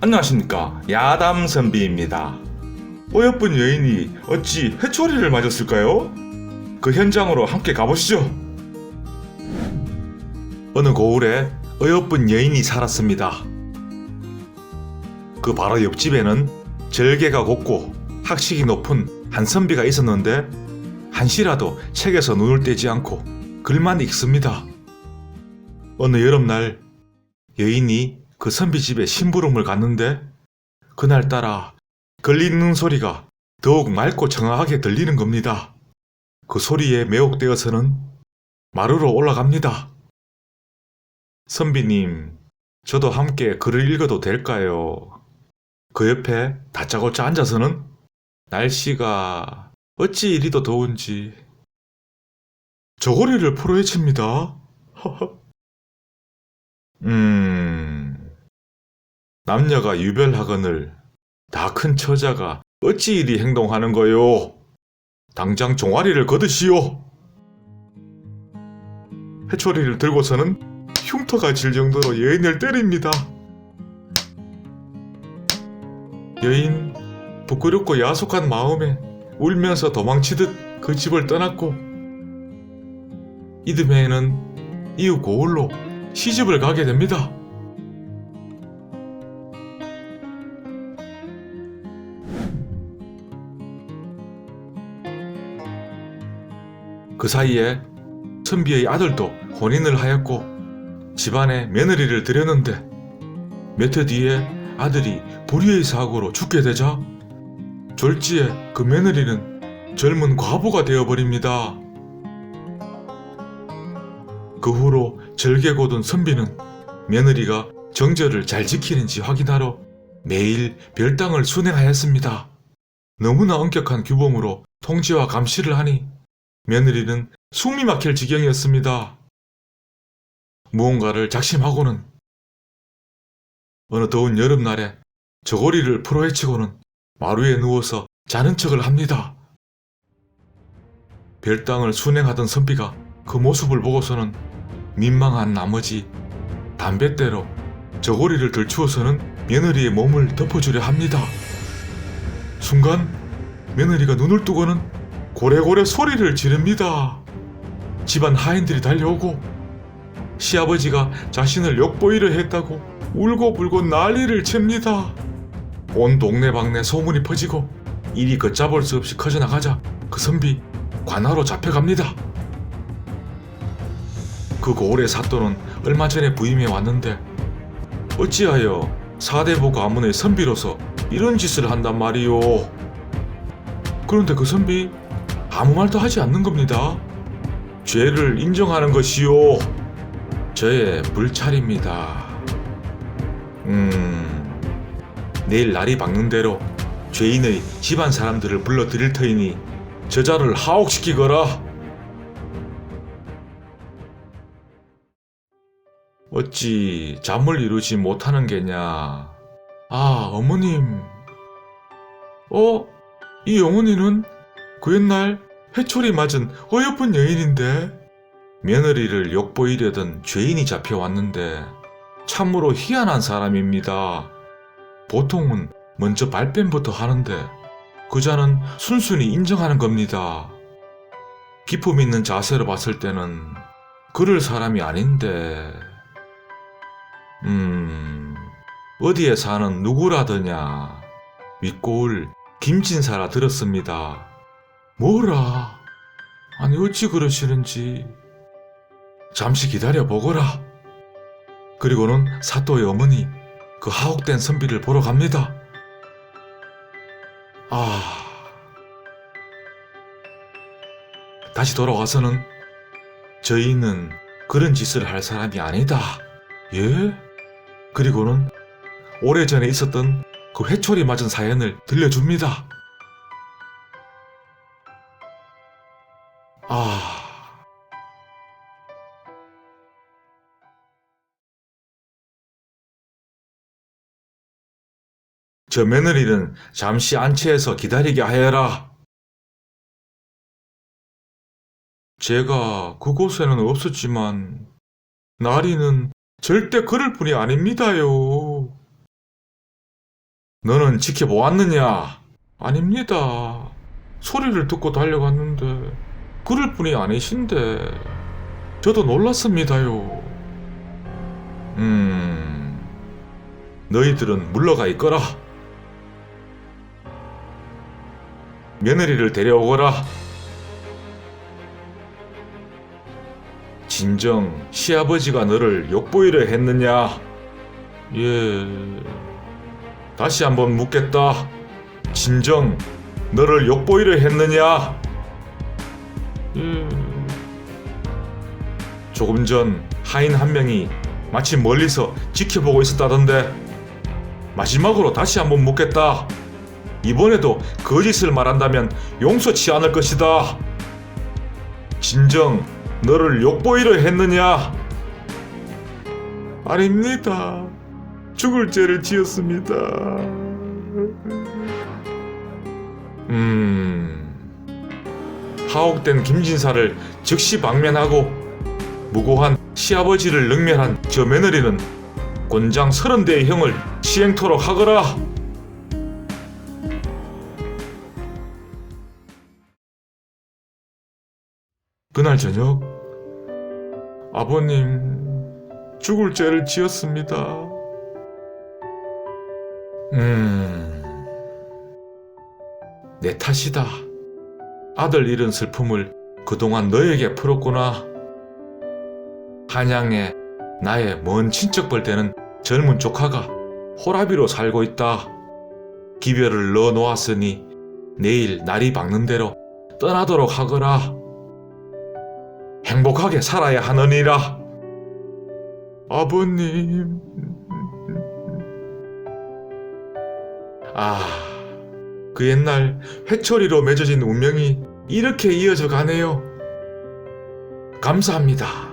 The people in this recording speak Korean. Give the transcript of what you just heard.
안녕하십니까 야담 선비입니다. 어여쁜 여인이 어찌 회초리를 맞았을까요? 그 현장으로 함께 가보시죠. 어느 고을에 어여쁜 여인이 살았습니다. 그 바로 옆집에는 절개가 곱고 학식이 높은 한 선비가 있었는데 한시라도 책에서 눈을 떼지 않고 글만 읽습니다. 어느 여름날 여인이 그 선비 집에 심부름을 갔는데 그날따라 걸리는 소리가 더욱 맑고 정확하게 들리는 겁니다. 그 소리에 매혹되어서는 마루로 올라갑니다. 선비님, 저도 함께 글을 읽어도 될까요? 그 옆에 다짜고짜 앉아서는 날씨가 어찌 이리도 더운지 저고리를 풀어헤칩니다. 음, 남녀가 유별하거늘 다 큰 처자가 어찌 이리 행동하는 거요? 당장 종아리를 거두시오. 해초리를 들고서는 흉터가 질 정도로 여인을 때립니다. 여인 부끄럽고 야속한 마음에 울면서 도망치듯 그 집을 떠났고 이듬해에는 이웃 고을로 시집을 가게 됩니다. 그 사이에 선비의 아들도 혼인을 하였고 집안에 며느리를 들였는데 몇 해 뒤에 아들이 불의의 사고로 죽게 되자 졸지에 그 며느리는 젊은 과부가 되어버립니다. 그 후로 절개 고든 선비는 며느리가 정절을 잘 지키는지 확인하러 매일 별당을 순행하였습니다. 너무나 엄격한 규범으로 통제와 감시를 하니 며느리는 숨이 막힐 지경이었습니다. 무언가를 작심하고는 어느 더운 여름날에 저고리를 풀어헤치고는 마루에 누워서 자는 척을 합니다. 별당을 순행하던 선비가 그 모습을 보고서는 민망한 나머지 담뱃대로 저고리를 들추어서는 며느리의 몸을 덮어주려 합니다. 순간 며느리가 눈을 뜨고는 고래고래 소리를 지릅니다. 집안 하인들이 달려오고 시아버지가 자신을 욕보이려 했다고 울고불고 난리를 칩니다. 온 동네방네 소문이 퍼지고 일이 걷잡을 수 없이 커져나가자 그 선비 관하로 잡혀갑니다. 그 고을의 사또는 얼마 전에 부임해 왔는데 어찌하여 사대부 가문의 선비로서 이런 짓을 한단 말이오. 그런데 그 선비 아무 말도 하지 않는 겁니다. 죄를 인정하는 것이요. 저의 불찰입니다. 음, 내일 날이 밝는 대로 죄인의 집안 사람들을 불러들일 터이니 저자를 하옥시키거라. 어찌 잠을 이루지 못하는 게냐? 아, 어머님. 어? 이 영훈이는 그 옛날 해초리 맞은 어여쁜 여인인데 며느리를 욕보이려던 죄인이 잡혀왔는데 참으로 희한한 사람입니다. 보통은 먼저 발뺌부터 하는데 그자는 순순히 인정하는 겁니다. 기품 있는 자세로 봤을 때는 그럴 사람이 아닌데 음 어디에 사는 누구라더냐 윗고을 김진사라 들었습니다. 뭐라? 아니 어찌 그러시는지 잠시 기다려 보거라. 그리고는 사또의 어머니 그 하옥된 선비를 보러 갑니다. 아 다시 돌아와서는 저희는 그런 짓을 할 사람이 아니다. 예? 그리고는 오래전에 있었던 그 회초리 맞은 사연을 들려줍니다. 아. 저 며느리는 잠시 안치해서 기다리게 하여라. 제가 그곳에는 없었지만, 나리는 절대 그럴 분이 아닙니다요. 너는 지켜보았느냐? 아닙니다. 소리를 듣고 달려갔는데 그럴 분이 아니신데 저도 놀랐습니다요. 음, 너희들은 물러가 있거라. 며느리를 데려오거라. 진정 시아버지가 너를 욕보이려 했느냐? 예. 다시 한번 묻겠다. 진정 너를 욕보이려 했느냐? 예. 조금 전 하인 한 명이 마치 멀리서 지켜보고 있었다던데 마지막으로 다시 한번 묻겠다. 이번에도 거짓을 말한다면 용서치 않을 것이다. 진정 너를 욕보이려 했느냐? 아닙니다. 죽을 죄를 지었습니다. 음. 하옥된 김진사를 즉시 방면하고 무고한 시아버지를 능멸한 저 며느리는 곤장 서른 대의 형을 시행토록 하거라. 그날 저녁 아버님 죽을 죄를 지었습니다. 음, 내 탓이다. 아들 잃은 슬픔을 그동안 너에게 풀었구나. 한양에 나의 먼 친척벌 되는 젊은 조카가 호라비로 살고 있다. 기별을 넣어 놓았으니 내일 날이 밝는 대로 떠나도록 하거라. 행복하게 살아야 하느니라. 아버님. 아, 그 옛날 회초리로 맺어진 운명이 이렇게 이어져 가네요. 감사합니다.